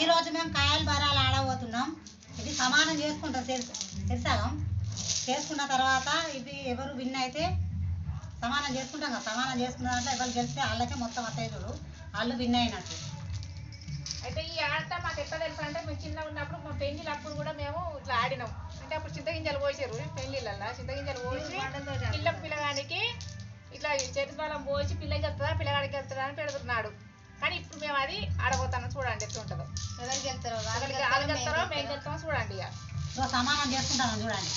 ఈ రోజు మేము కాయలు బరాలు ఆడబోతున్నాం. ఇది సమానం చేసుకుంటాం తెలుసాగం చేసుకున్న తర్వాత ఇది ఎవరు విన్ అయితే సమానం చేసుకుంటాం కదా. సమానం చేసుకున్న దాంట్లో ఎవరు గెలిస్తే వాళ్ళకే మొత్తం అత్తయ్య చూడు. వాళ్ళు విన్ అయినట్టు. అయితే ఈ ఆట మాకు ఎట్లా తెలుసు అంటే మేము చిన్న ఉన్నప్పుడు మా పెళ్ళి అప్పుడు కూడా మేము ఇట్లా ఆడినాం. అంటే అప్పుడు చింతగింజలు పోసారు పెళ్ళిళ్ళల్లో చింతగింజలు పోసి పిల్ల పిల్లగానికి ఇట్లా చరిత్రలం పోసి పిల్లకి వెళ్తుందా పిల్లగాడికి వెళ్తుందా అని పెడుతున్నాడు. కానీ ఇప్పుడు మేము అది ఆడబోతాను చూడండి ఎట్లా ఉంటుందో. ఎవరికి వెళ్తారో వాళ్ళకి వాళ్ళు వెళ్తారో మేము వెళ్తామో చూడండి ఇక. సమానం చేసుకుంటాం చూడండి.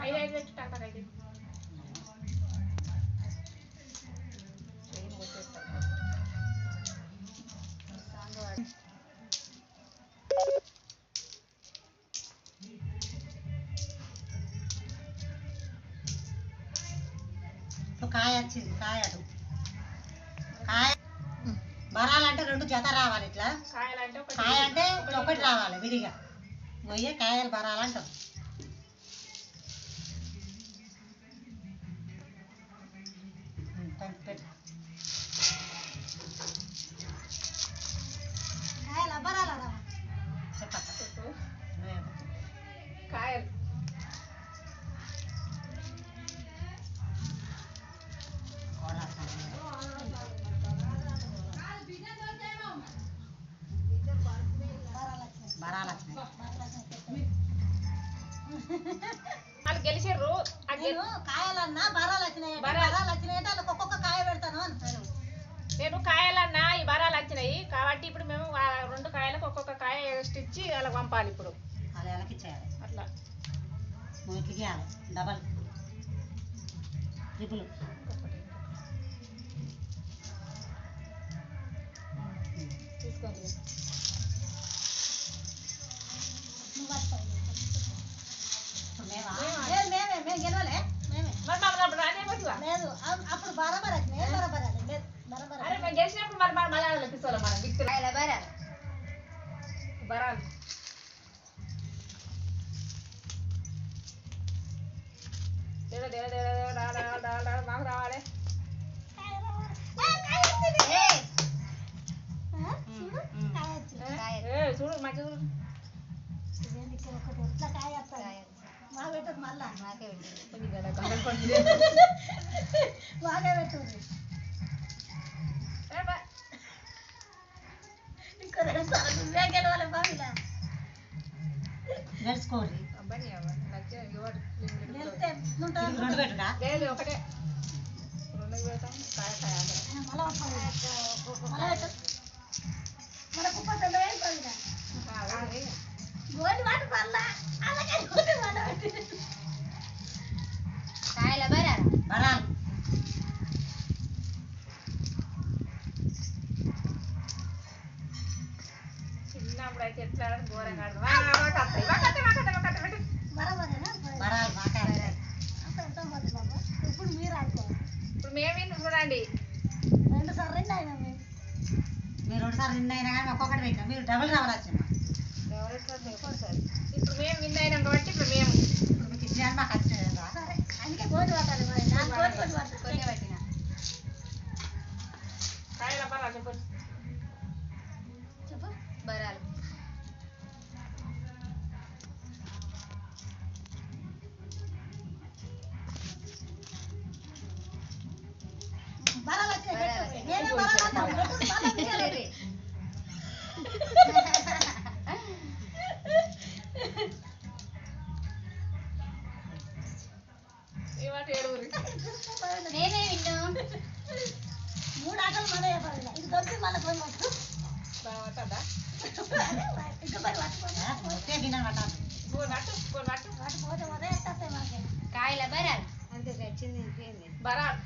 ఐదు ఐదు పెట్టి టాటా జత రావాలి ఇట్లా? కాయాలంటే ఒకటి కాయ అంటే ఒకటి రావాలి విడిగా పోయే కాయలు బరాలంటాం. ఉమ్, పెట్టు, వాళ్ళు గెలిచారు. నేను కాయలన్నా బరాలు వచ్చినాయి. బరాలు. బరాలు వచ్చినాయి అంటే వాళ్ళకి ఒక్కొక్క కాయ పెడతాను అంటారు. నేను కాయలన్నా ఈ బరాలు వచ్చినాయి. కాబట్టి ఇప్పుడు మేము రెండు కాయలకు ఒక్కొక్క కాయ స్టిచ్ వాళ్ళకి పంపాలి ఇప్పుడు. అలా వాళ్ళకి ఇచ్చేయాలి. అట్లా. ఇవ్వాలి. డబల్. ట్రిపుల్. తీసుకోండి నువ్వు వస్తావు. ఇప్పుడు మేమా లేదు, మేమే మేము గెలవలే మేమే మరి మమ్మల్ని అప్పుడు రానే పట్టువా లేదు అ- అప్పుడు బరాబర్ వచ్చినాయి బరాబర్ రాలేదు. లేదు బరాబర్ అరే మేము గెలిచినప్పుడు మరి మన మలయాళంలో తీసుకోవాలి మనం విక్తులు కాయల లేదు ఒకటే రెండు పెడతాం కాయ కాయ మంది బాబా? ఇప్పుడు మీరు ఇప్పుడు మేమేంది చూడండి? రెండు సార్లు రెండు అయినా మేము. మీరు రెండు సార్లు అయినా కానీ ఒక్కొక్కటి పెట్టినా. మీరు డబుల్ రావాలి ఇప్పుడు మేము విన్ అయినాం కాబట్టి ఇప్పుడు మేము ఇప్పుడు మీకు ఇచ్చిన మాకు అందుకే గోడి పట్టాలి మరి. నాకు గోడి పట్టి మాట ఏడుగురి నేనే విన్ను. మూడు ఆటలు మన ఇది దొరికి మళ్ళీ పోయి పట్టు బాగా పట్టద్దా ఇంకా పోయి పట్టుకోండి మొత్తే గిన్నె పట్టాలి పో నట్టు పో నట్టు వాటి పోతే మొదలు ఎట్టేస్తాయి మనకి కాయల బరాలు. అంతే ఇంకేంది? బరాలు.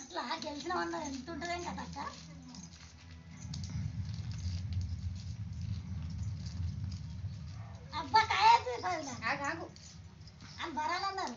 అట్లా గెలిచిన వాళ్ళ ఎంత ఉంటుందేం కదా అక్క? అబ్బా కాయ బరాలు అన్నారు.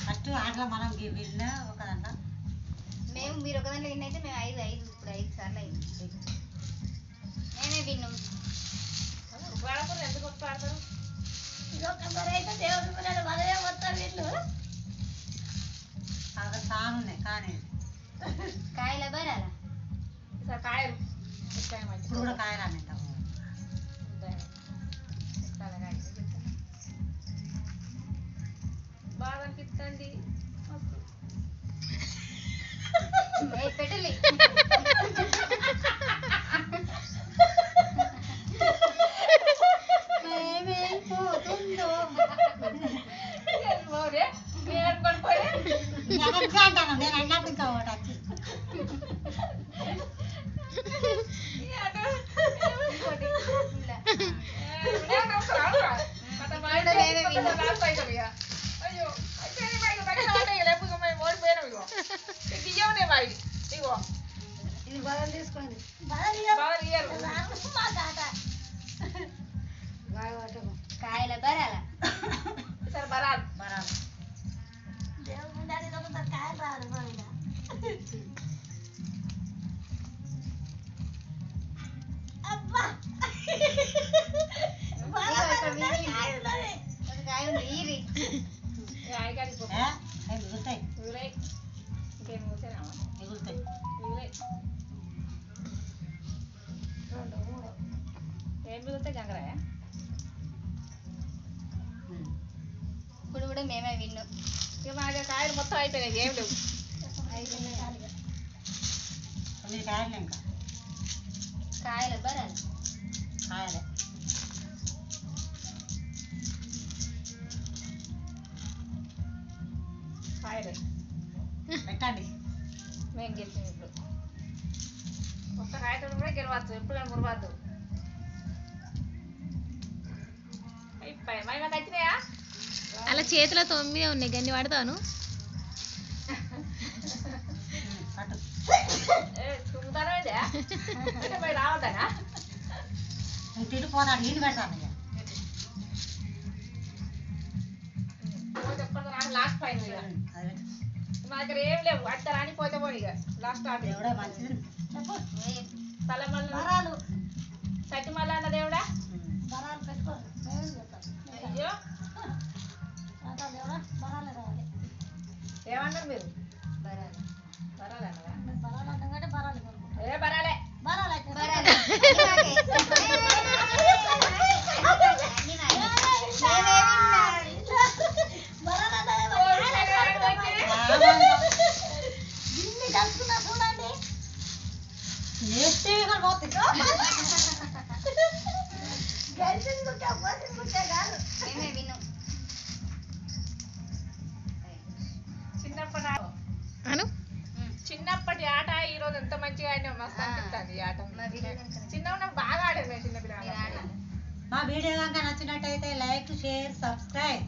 ఫస్ట్ దాంట్లో మనం విన్న ఒక మేము మీరు ఒక దాంట్లో విన్ అయితే మేము ఐదు ఐదు ఇప్పుడు ఐదు సార్లు అయింది. మేమే విన్నాం. వాడకూడదు ఎందుకు గొప్ప ఆడతారు అయితే దేవుడు పిల్లలు మనమే అక్కడ సాగున్నాయి కానీ కాయలు బరాలా? కాయలు. काय थोडं काय राहणार? మేమే విన్ను. ఇక మా కాయలు మొత్తం అయిపోయినాయి ఏం లేవు. కాయలు ఇంకా? కాయలు కాయలే. కాయలే. పెట్టండి. మేము గెలిచింది ఇప్పుడు. ఒక్క కాయతో కూడా గెలవచ్చు ఎప్పుడైనా గురవద్దు అయిపోయి మరి మాకు వచ్చినాయా? అలా చేతిలో తొమ్మిది ఉన్నాయి. గన్ని పడతాను మా దగ్గర ఏం లేవు. అట్ట రాని పోతే పోయి లాస్ట్ ఆఫ్ ఎవడ మంచిది. తల మళ్ళీ చిన్న బాగా ఆడారు మా వీడియో కనుక నచ్చినట్టయితే లైక్ షేర్ సబ్స్క్రైబ్.